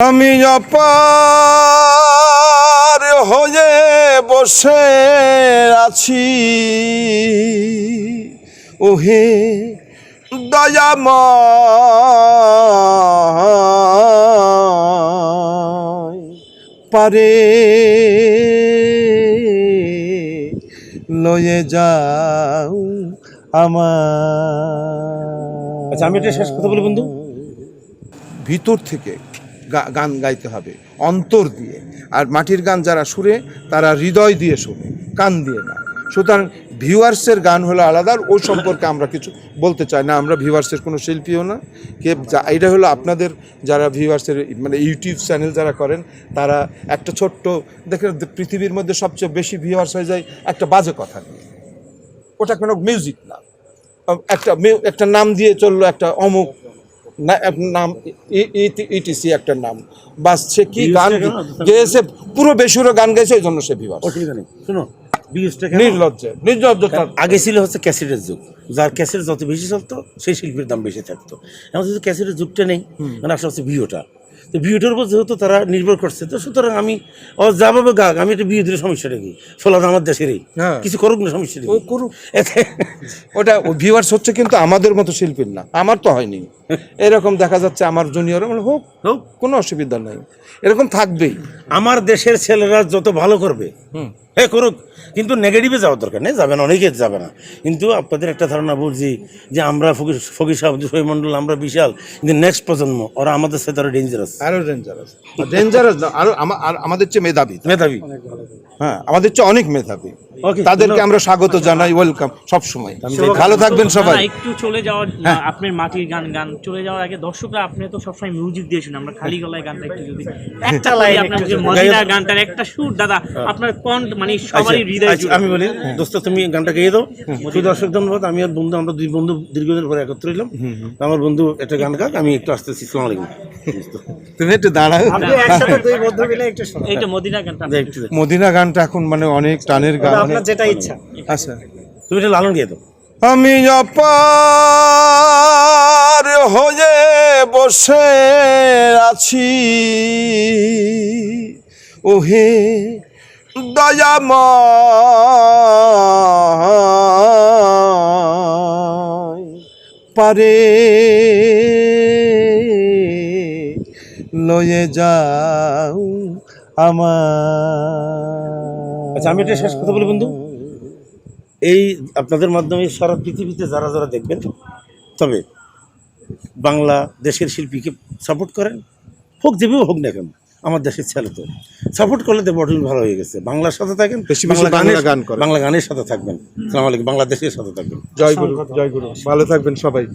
আমি অপার হয়ে বসে আছি। ওহে দয়াময় পারে লয়ে যাও আমার। আচ্ছা আমি এটা শেষ কথা বলি বন্ধু। ভিতর থেকে গান গাইতে হবে, অন্তর দিয়ে। আর মাটির গান যারা সুরে, তারা হৃদয় দিয়ে শুনে, কান দিয়ে না। সুতরাং ভিউয়ার্সের গান হলো আলাদা ওই সম্পর্কে আমরা কিছু বলতে চাই না। আমরা ভিউয়ার্সের কোনো শিল্পীও না। কে এটা হলো আপনাদের যারা ভিউয়ার্সের মানে ইউটিউব চ্যানেল যারা করেন, তারা একটা ছোট্ট, দেখেন, পৃথিবীর মধ্যে সবচেয়ে বেশি ভিউয়ার্স হয়ে যায় একটা বাজে কথা নিয়ে। ওটা কোনো মিউজিক না। একটা একটা নাম দিয়ে চলল একটা অমুক নাম ইটিসি একটা নাম। বাস সে কি গান? গেয়েছে পুরো বেসুরো গান গেয়েছে ওই জন্য সে বিবাহ অসুবিধা নেই। শোনো? নির্লজ্জে নির্লজ্জতা আগে ছিল হচ্ছে ক্যাসেটের যুগ। যার ক্যাসেট যত বেশি চলতো সেই শিল্পীর দাম বেশি থাকতো। এখন যদি ক্যাসেটের যুগটা নেই। মানে আসলে হচ্ছে ভিওটা তো বিউটির উপর যেহেতু তারা নির্ভর করছে তো সুতরাং আমি ও যা পাবে গাক আমি একটা বিয়ে দিলে সমস্যাটা কি আমার দেশেরই। হ্যাঁ। কিছু করুক না সমস্যা ও করুক। ওটা ভিউয়ার্স হচ্ছে কিন্তু আমাদের মতো শিল্পীর না। আমার তো হয়নি। এরকম দেখা যাচ্ছে আমার জুনিয়র হোক হোক। কোনো অসুবিধা নাই। এরকম থাকবেই। আমার দেশের ছেলেরা যত ভালো করবে হ্যাঁ করুক। কিন্তু নেগেটিভে যাওয়ার দরকার নেই যাবে না অনেকে যাবে না। কিন্তু আপনাদের একটা ধারণা বুঝছি যে আমরা ফকির ফকির সাহেব মণ্ডল আমরা বিশাল। কিন্তু নেক্সট প্রজন্ম ওরা আমাদের সাথে আরও ডেঞ্জারাস আরও ডেঞ্জারাস ডেঞ্জারাস না আমাদের চেয়ে মেধাবী। মেধাবী। হ্যাঁ আমাদের চেয়ে অনেক মেধাবী। তাদেরকে আমরা স্বাগত জানাই ওয়েলকাম সব সময় ভালো থাকবেন সবাই। একটু চলে যাওয়ার আপনার মাটির গান গান চলে যাওয়ার আগে দর্শকরা আপনি তো সবসময় মিউজিক দিয়ে শুনেন। আমরা খালি গলায় গানটা একটু যদি একটা লাইন আপনার যে মদিনা গানটার একটা সুর দাদা আপনার কোন মানে সবারই হৃদয় আচ্ছা, আমি বলি দোস্ত তুমি গানটা গেয়ে দাও। শুধু দর্শক ধন্যবাদ আমি আর বন্ধু আমরা দুই বন্ধু দীর্ঘদিন পরে একত্র হইলাম। আমার বন্ধু একটা গান গাক আমি একটু আসতেছি সালাম আলাইকুম। তুমি একটু দাঁড়াও। এইটা মদিনা গানটা। দে, একটু দে। মদিনা গানটা এখন মানে অনেক টানের গান আপনার যেটা ইচ্ছা। আচ্ছা। তুমি এটা লালন গিয়ে দাও। আমি অপার হয়ে বসে আছি। ওহে দয়াময় পারে লয়ে যাও আমার আচ্ছা আমি একটা শেষ কথা বলি, বন্ধু। এই আপনাদের মাধ্যমে সারা পৃথিবীতে যারা যারা দেখবেন, তবে বাংলা দেশের শিল্পীকে সাপোর্ট করেন, হোক যেভাবে হোক না কেন। আমার দেশের ছেলে তো। সাপোর্ট করলে তো বটন ভালো হয়ে গেছে। বাংলার সাথে থাকেন বেশি বেশি বাংলা বাংলা গানের- গান করেন। বাংলা গানের সাথে থাকবেন। সালাম আলাইকুম বাংলাদেশের সাথে থাকবেন। জয় গুরু জয় গুরু। ভালো থাকবেন সবাই।